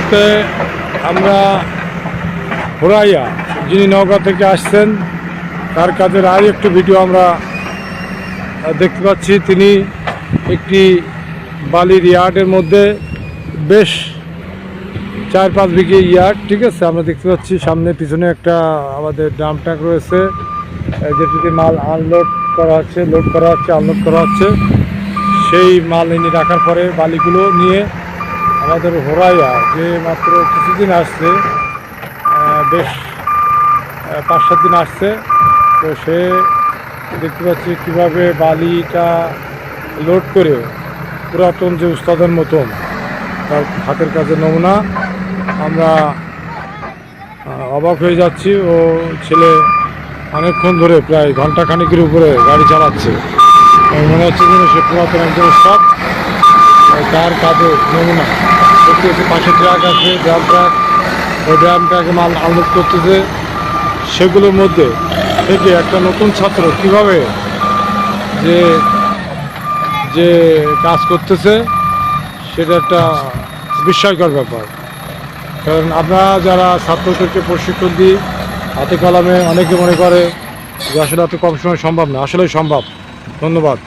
মুহূর্তে আমরা হুরাইয়া যিনি নওগাঁ থেকে আসছেন, তার কাজের আর একটু ভিডিও আমরা দেখতে পাচ্ছি। তিনি একটি বালির ইয়ার্ডের মধ্যে বেশ চার পাঁচ বিঘে ইয়ার্ড, ঠিক আছে? আমরা দেখতে পাচ্ছি সামনে পিছনে একটা আমাদের ড্রাম ট্যাঙ্ক রয়েছে যেটিতে মাল আনলোড করা হচ্ছে, লোড করা হচ্ছে, আনলোড করা হচ্ছে। সেই মাল এনে রাখার পরে বালিগুলো নিয়ে আমাদের হোরাইয়া, যে মাত্র কিছুদিন আসছে বেশ পাঁচ সাত দিন আসছে, তো সে দেখতে পাচ্ছি কীভাবে বালিটা লোড করে পুরাতন যে উস্তাদের মতন, তার হাতের কাজের নমুনা, আমরা অবাক হয়ে যাচ্ছি। ও ছেলে অনেকক্ষণ ধরে প্রায় ঘণ্টা খানিকের উপরে গাড়ি চালাচ্ছে। মনে হচ্ছে যেন সে পুরাতন একজন উস্তাদ। তার কাজে নমুনা। দেখতে পাচ্ছি পাশে ট্রাক আছে ড্রাম ট্রাক। ওই ড্রাম ট্রাকে মাল আনলোড করতেছে। সেগুলোর মধ্যে থেকে একটা নতুন ছাত্র কীভাবে যে যে কাজ করতেছে, সেটা একটা বিস্ময়কর ব্যাপার। কারণ আমরা যারা ছাত্রদেরকে প্রশিক্ষণ দিই, হাতে কলমে অনেকে মনে করে যে আসলে এত কম সময় সম্ভব না। আসলেই সম্ভব। ধন্যবাদ।